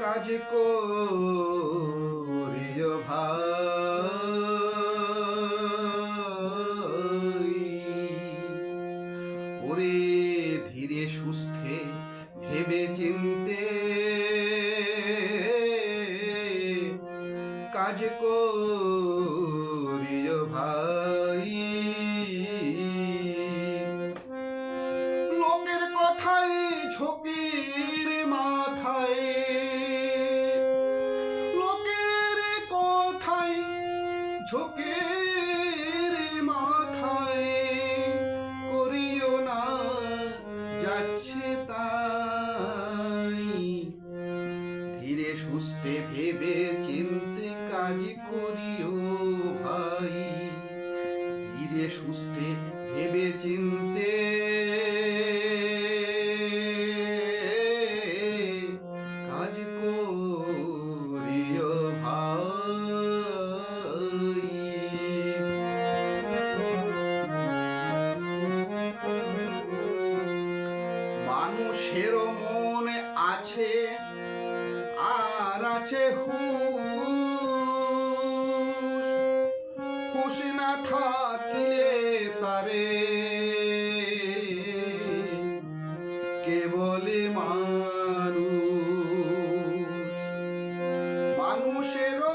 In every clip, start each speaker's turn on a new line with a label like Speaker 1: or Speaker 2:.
Speaker 1: কাজ করিও ভাই। ওরে ধীরে সুস্থে ভেবে চিনতে কাজ করিও ভাই। যাচ্ছে তাই। ধীরে সুস্থে ভেবে চিনতে কাজ করিও ভাই। ধীরে সুস্থে ভেবে চিনতে আছে, আর আছে হুশ। না থাকিলে তারে কেবলে মানুষ? মানুষেরও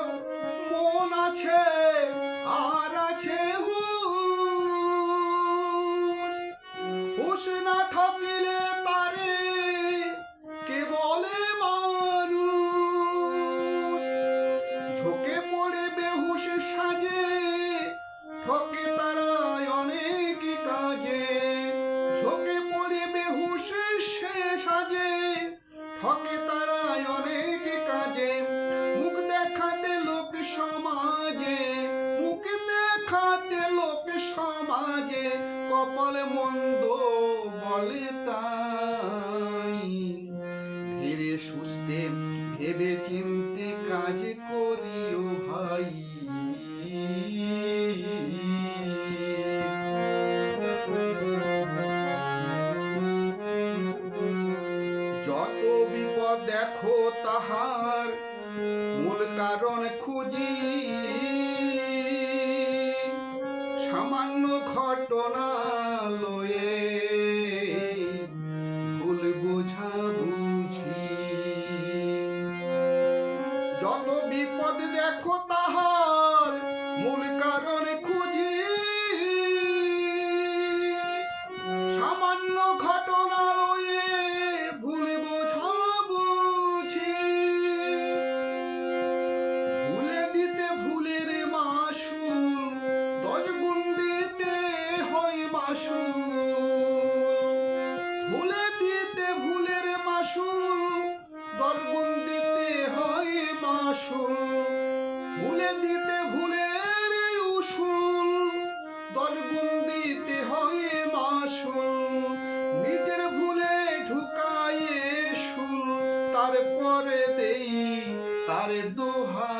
Speaker 1: মন আছে, আর আছে হুশ। না ঝোঁকে পড়ে বেহুশ সাজে, ঠকে তারা অনেক কাজে। ঝোঁকে পড়ে বেহুশ সে সাজে, ঠকে তারা অনেক কাজে। মুখ দেখাতে লোক সমাজে, মুখ দেখাতে লোক সমাজে, কপাল মন্দ বলে তাই দেখো তাহার মূল কারণ খুঁজি। সামান্য ঘটনা লয়ে ভুল বোঝা বুঝি। যত বিপদ দেখো তাহার মাসুল ভুলে দিতে ভুলের উসুল, দশ গুণ দিতে হয় মাসুল, নিজের ভুলে ঢুকাইয়ে শুল, তারপরে দেই তার দোহাই।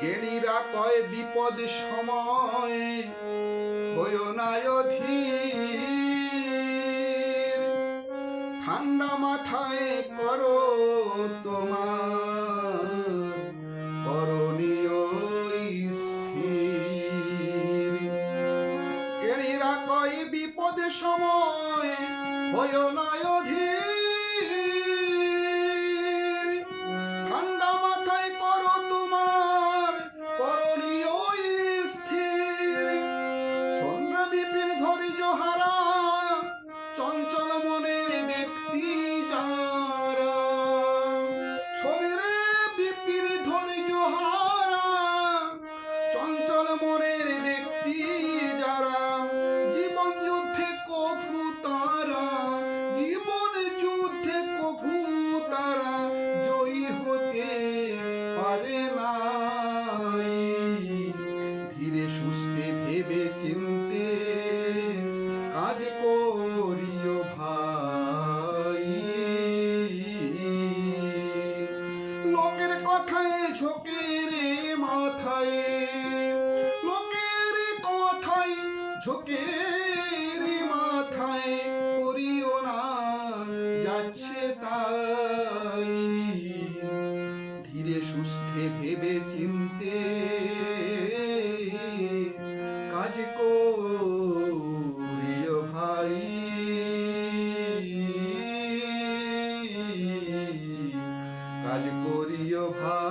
Speaker 1: জ্ঞানীরা কয়, বিপদ সময় হইও না অধীর। ঠান্ডা মাথায় করো তোমার, করণীয় স্থির। জ্ঞানীরা কয়, বিপদ সময় হইও না অধীর। মনের ব্যক্তি। ঝোঁকের মাথায় করিও না, যাচ্ছে তাই। ধীরে সুস্থে ভেবে চিনতে কাজ করিও ভাই। কাজ করিও ভাই।